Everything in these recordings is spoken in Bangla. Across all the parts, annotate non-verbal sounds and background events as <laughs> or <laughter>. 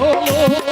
হলো।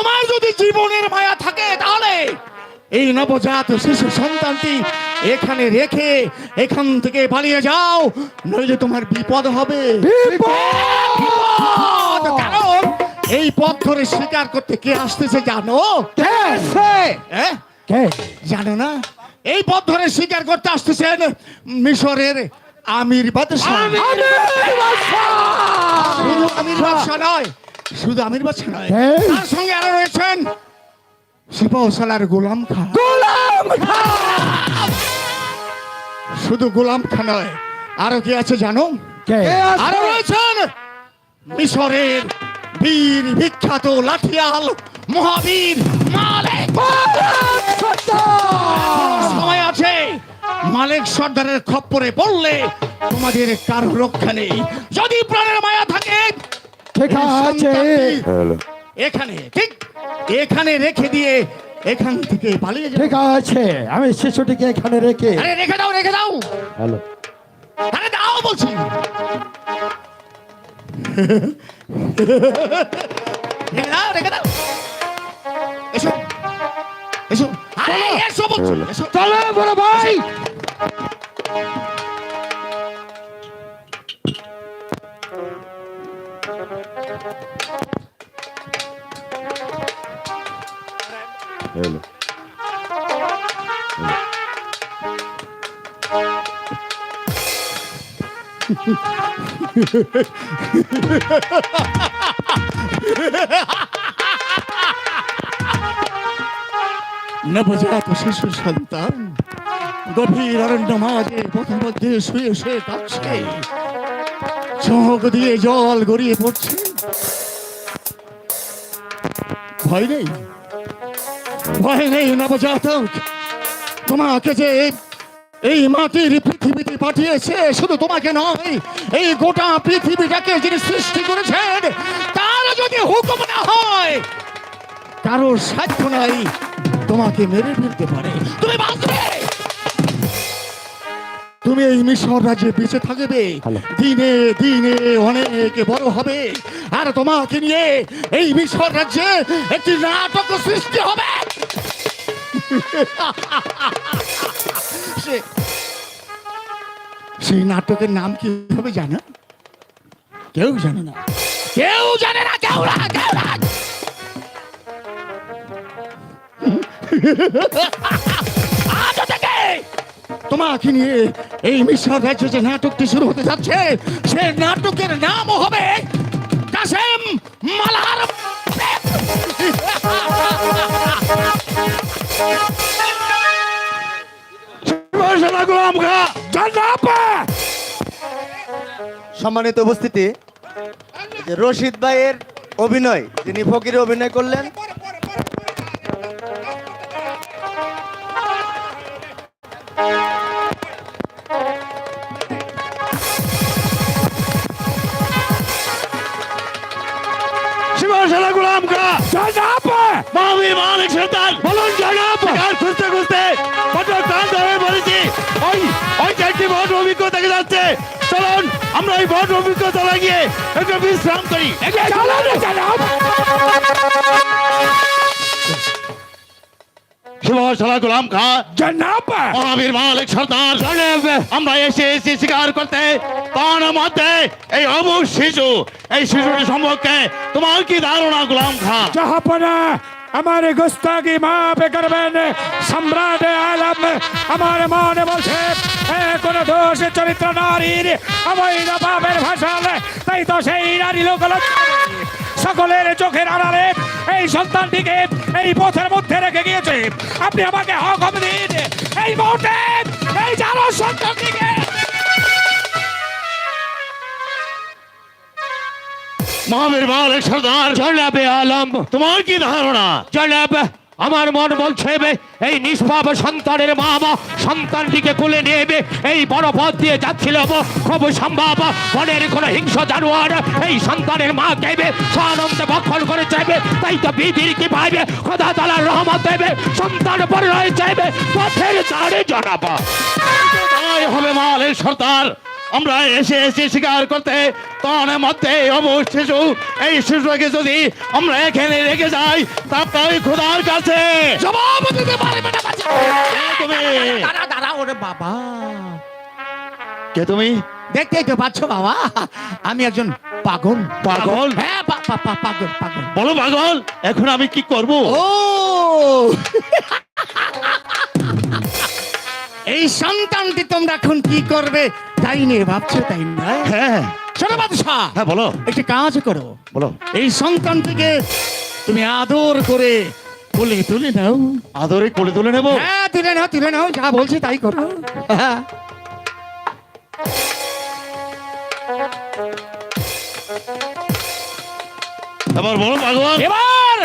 তোমার যদি জীবনের মায়া থাকে তাহলে এই নবজাত শিশু সন্তানটি এখানে রেখে এখান থেকে পালিয়ে যাও। নইলে তোমার বিপদ হবে। কারণ এই পথ ধরে স্বীকার করতে কে আসতেছে জানো? হ্যাঁ জানো না? এই পথ ধরে স্বীকার করতে আসতেছেন মিশরের আমির বাদশাহ। আমির বাদশাহ নয় শুধু আমির বাদশাহ নয় তার সঙ্গে আরও রয়েছেন সিপাহসালার গোলাম খা গোলাম খাঁ! শুধু গোলাম খা নয় আরও কি আছে জানো? কে? আরও রয়েছেন মিশরের বীর বিখ্যাত লাঠিয়াল মহাবীর মালিক। সময় আছে মালিক সর্দারের খপ্পরে পড়লে তোমাদের কার রক্ষা নেই। যদি প্রাণের মায়া থাকে ঠিক আছে এখানে ঠিক? এখানে রেখে দিয়ে এখান থেকে পালিয়ে ঠিক আছে আমি শিশুটিকে এখানে রেখে আরে রেখে দাও রেখে দাও। হ্যালো। আরে দাও বলছি। রেখে দাও রেখে দাও। এসো এসো। আরে এসো বলছি এসো। চলো বড় ভাই। <laughs> নবজাত শিশু সন্তান, গভীর অরণ্য মাঝে পথের মধ্যে শুয়ে শুয়ে কাঁদছে চোখ দিয়ে জল গড়িয়ে পড়ছে। ভয় নেই? ভয় নেই, নবজাতক। তোমাকে যে এই মাটির পৃথিবীতে পাঠিয়েছে, শুধু তোমাকে নয়, এই গোটা পৃথিবীটাকে যিনি সৃষ্টি করেছেন, তার যদি হুকুম না হয়, কারোর সাধ্য নাই তোমাকে মেরে ফেলতে পারে। তুমি বাঁচবে! তুমি এই মিশর রাজ্যে বেঁচে থাকবে। দিনে দিনে অনেক বড় হবে। আর তোমাকে নিয়ে এই মিশর রাজ্যে একটি নাটক সৃষ্টি হবে। সেই নাটকের নাম কি হবে জানো? কেউ জানে না। কেউ জানে না কেউ না কেউ না। আজ থেকে তোমাকে নিয়ে এই মিশর রাজ্যে যে নাটকটি শুরু হতে যাচ্ছে? সে নাটকের নাম হবে কাসেম মালার সম্মানিত উপস্থিতি রশিদ ভাইয়ের অভিনয় তিনি ফকিরে অভিনয় করলেন সন্তান বলুন জনাব। আর খুঁজতে খুঁজতে কত ক্লান্ত হয়ে পড়েছি ওই ওই চারটি বড় অভিজ্ঞতাকে যাচ্ছে। চলুন আমরা ওই বড় অভিজ্ঞতা লাগিয়ে একটু বিশ্রাম করি। গোলাম খা। জনাব। মহাবীর মালিক সর্দার। আমরা এসে এসে স্বীকার করতে। তার মধ্যে এই অবুজ শিশু এই শিশুটির সম্পর্কে তোমার কি ধারণা গোলাম খা? জাহাপনা আমার গুস্তাকি মাফ করবেন সম্রাট আলম আমার মনে বলছে কোন দোষ চরিত্র নারীর অবৈধ পাপের ভাষণ তাই তো সেই নারী লোক সকলের চোখের আড়ালে এই সন্তানটিকে এই পথের মধ্যে রেখে গিয়েছে। আপনি আমাকে হকম দিন। এই মুহূর্তে এই যারো সন্তানটিকে মহাবীর মালিক সর্দার। জনাবে আলম। তোমার কি ধারণা? জনাব আমার মন বলছে এই নিষ্পাপ সন্তানের মা মা সন্তানটিকে কোলে নেবে এই বড় পথ দিয়ে যাচ্ছিল খুব সম্ভব। বনের কোন হিংস জানোয়ার এই সন্তানের মা কেবে সানন্দে ভক্ষণ করে চাইবে তাই তো বিধির কি পাইবে খোদা তালার রহমত দেবে সন্তান পরে পরিণয় চাইবে পথের দাঁড়ে জানাবা। হবে মালিক সর্দার। আমরা এসে এসে শিকার করতে তার মধ্যে অবুজ শিশু এই শিশুকে যদি আমরা এখানে রেখে যাই তারপরে খোদার কাছে। জবাব দিতে পারবে না কে তুমি? দাঁড়া দাঁড়া ওরে বাবা। কে তুমি? দেখতেই তো পাচ্ছ বাবা আমি একজন পাগল। পাগল? হ্যাঁ পাগল পাগল। বলো পাগল এখন আমি কি করব? ও! <laughs> এই সন্তানটি তোমরা এখন কি করবে? তাই নিয়ে ভাবছ তাই না? হ্যাঁ শোনো বাদশাহ। হ্যাঁ বলো। একটি কাজ করো। বলো। এই সন্তানটিকে তুমি আদর করে কোলে তুলে নাও। আদরে কোলে তুলে নেব? হ্যাঁ তুলে নাও তুলে নাও যা বলছি তাই করো। হ্যাঁ। এবার বলো পাগল এবার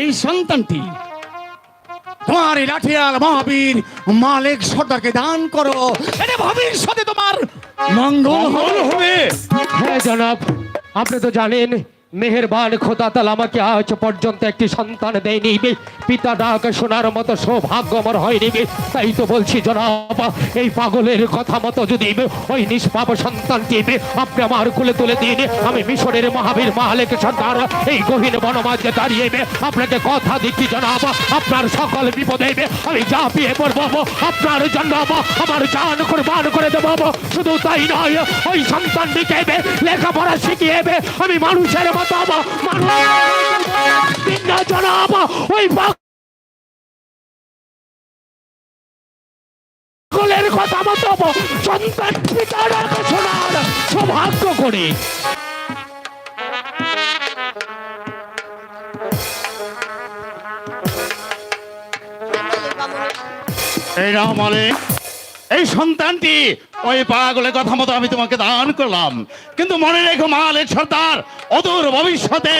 এই সন্তানটি তোমার এই লাঠিয়াল মহাবীর মালিক সর্দারকে দান করো। এটা ভবিষ্যতে তোমার মঙ্গল হবে। হ্যাঁ জনাব আপনি তো জানেন মেহেরবান খোদা তাল আমাকে আজ পর্যন্ত একটি সন্তান দেয়নি পিতা ডাক শোনার মতো সৌভাগ্য আমার হয়নি তাই তো বলছি, জনাব, এই পাগলের কথা মতো যদি ওই নিষ্পাপ সন্তানটি আপনি আমার কুলে তুলে দিন। আমি মিশরের মহাবীর মালিক সর্দার, এই গহীন বনমাঝে দাঁড়িয়ে আপনাকে কথা দিচ্ছি, জনাব, আপনার সকল বিপদে আমি যা পেয়ে পড়ব আপনার জন্য আমার জান কোরবান করে দেবো শুধু তাই নয়, ওই সন্তানটিকে লেখাপড়া শিখিয়ে আমি মানুষের ভিন্ন জনাব, ওই পাগলের কথা মতো সন্তান পিতার শোনার সৌভাগ্য করে। এই নাও এই সন্তানটি ওই পাগলের কথা মতো আমি তোমাকে দান করলাম। কিন্তু মনে রেখো মালিক সর্দার অদূর ভবিষ্যতে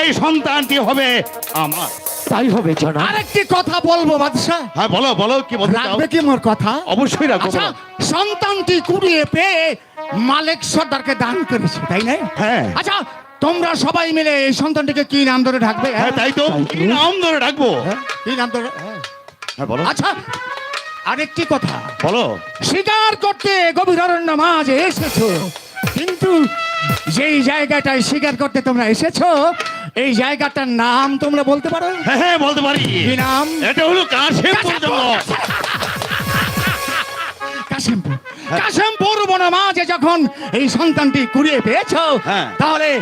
এই সন্তানটি হবে আমার। তাই হবে জনাব। আরেকটি কথা বলব বাদশাহ। হ্যাঁ বলো বলো কি বলতে চাও? রাখবে কি মোর কথা? অবশ্যই রাখব আচ্ছা সন্তানটি কুড়িয়ে পেয়ে মালিক সর্দারকে দান করেছে তাই না? হ্যাঁ। আচ্ছা তোমরা সবাই মিলে এই সন্তানটিকে কি নাম ধরে ডাকবে? হ্যাঁ তাই তো। কি নাম ধরে ডাকবো? কি নাম ধরে হ্যাঁ। হ্যাঁ বলো। আচ্ছা আরেকটি কথা। বলো। শিকার করতে গভীর অরণ্য মাঝে এসেছ। কিন্তু যেই জায়গাটায় শিকার করতে তোমরা এসেছ এই জায়গাটার নাম তোমরা বলতে পারো? হ্যাঁ হ্যাঁ বলতে পারি। কি নাম? এটা হলো কাশেমপুর জঙ্গল। <laughs> কাশিমপুর। কাশিমপুর বন মাঝে যখন এই সন্তানটি কুড়িয়ে পেয়েছ হ্যাঁ। তাহলে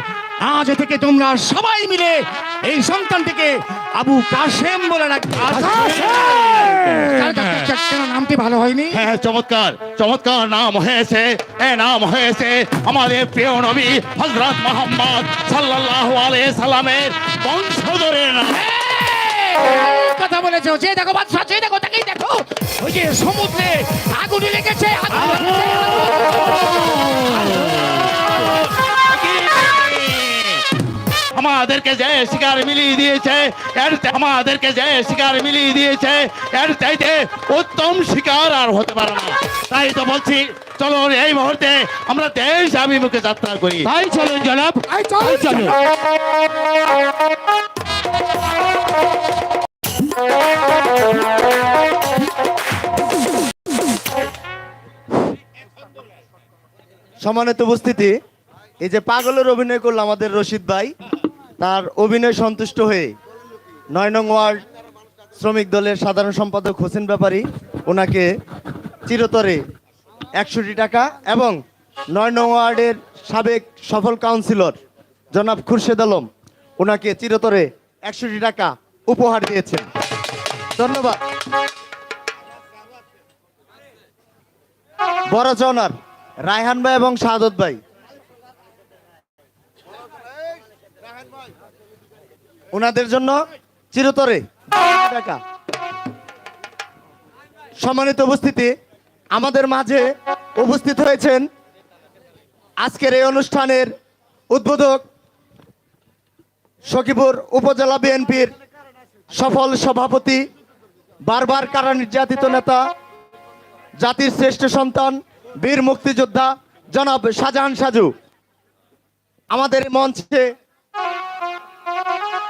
আজ থেকে তোমরা সবাই মিলে এই সন্তানটিকে আবু কাশেম বলে রাখবে নামটি ভালো হয়নি? হ্যাঁ হ্যাঁ, চমৎকার চমৎকার নাম হয়েছে এ নাম হয়েছে আমাদের প্রিয় নবী হজরত মোহাম্মদ সাল্লাল্লাহু আলাইহি সাল্লামের বংশধরের নাম। কথা বলেছ যে দেখো বাদশা যে দেখো তাকেই দেখো। ওই যে সমুদ্রে আগুন লেগেছে আগুন আমাদেরকে যে শিকার মিলিয়ে দিয়েছে এর আমাদেরকে যে শিকার মিলিয়ে দিয়েছে এর চাইতে উত্তম শিকার আর হতে পারে না। তাই তো বলছি চলো এই মুহূর্তে আমরা দেশ অভিমুখে যাত্রা করি। তাই চলুন জনাব তাই চলুন সম্মানিত উপস্থিতি এই যে পাগলের অভিনয় করল আমাদের রশিদ ভাই তার অভিনয় সন্তুষ্ট হয়ে নয় নং ওয়ার্ড শ্রমিক দলের সাধারণ সম্পাদক হোসেন ব্যাপারী ওনাকে চিরতরে একশোটি টাকা এবং নয় নং ওয়ার্ডের সাবেক সফল কাউন্সিলর জনাব খুরশেদ আলম ওনাকে চিরতরে একশোটি টাকা উপহার দিয়েছেন। ধন্যবাদ। বড় জনার রায়হান ভাই এবং শাহাদত ভাই। ওনাদের জন্য চিরতরে সম্মানিত উপস্থিতি, আমাদের মাঝে উপস্থিত হয়েছেন আজকের এই অনুষ্ঠানের উদ্বোধক সখীপুর উপজেলা বিএনপির সফল সভাপতি, বারবার কারা নির্যাতিত নেতা, জাতির শ্রেষ্ঠ সন্তান, বীর মুক্তিযোদ্ধা জনাব শাহজাহান সাজু। আমাদের মঞ্চে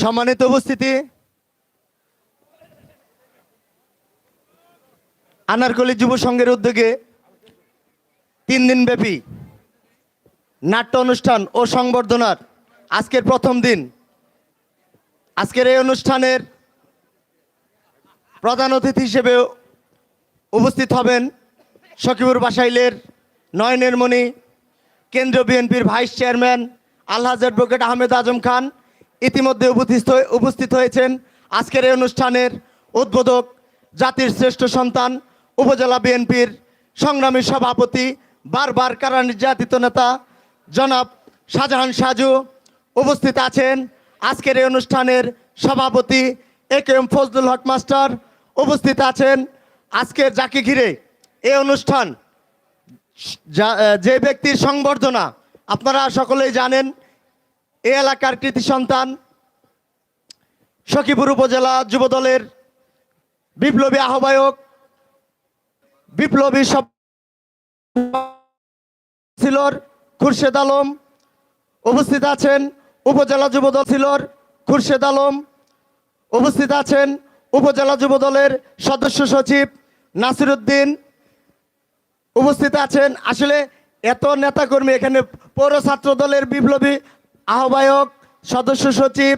সম্মানিত উপস্থিতি। আনারকলি যুব সংঘের উদ্যোগে তিন দিন ব্যাপী নাট্য অনুষ্ঠান ও সংবর্ধনার আজকের প্রথম দিন। আজকের এই অনুষ্ঠানের প্রধান অতিথি হিসেবে উপস্থিত হবেন সকিবুর বাসাইলের নয়নের মণি, কেন্দ্রীয় বিএনপির ভাইস চেয়ারম্যান আলহাজ অ্যাডভোকেট আহমেদ আজম খান ইতিমধ্যে উপস্থিত উপস্থিত হয়েছেন আজকের এই অনুষ্ঠানের উদ্বোধক জাতির শ্রেষ্ঠ সন্তান উপজেলা বিএনপির সংগ্রামী সভাপতি বারবার কারা নির্যাতিত নেতা জনাব শাহজাহান সাজু উপস্থিত আছেন। আজকের এই অনুষ্ঠানের সভাপতি A K M Fazlul Haque master উপস্থিত আছেন। আজকের যাকে ঘিরে এই অনুষ্ঠান যে ব্যক্তির সংবর্ধনা আপনারা সকলেই জানেন এই এলাকার কৃতি সন্তান সখীপুর উপজেলা যুবদলের বিপ্লবী আহ্বায়ক, বিপ্লবী সব সিলর খুরশেদ আলম উপস্থিত আছেন, উপজেলা যুবদল সিলর খুরশেদ আলম উপস্থিত আছেন, উপজেলা যুবদলের সদস্য সচিব নাসির উদ্দিন উপস্থিত আছেন। আসলে এত নেতাকর্মী এখানে পৌর ছাত্র দলের বিপ্লবী আহ্বায়ক সদস্য সচিব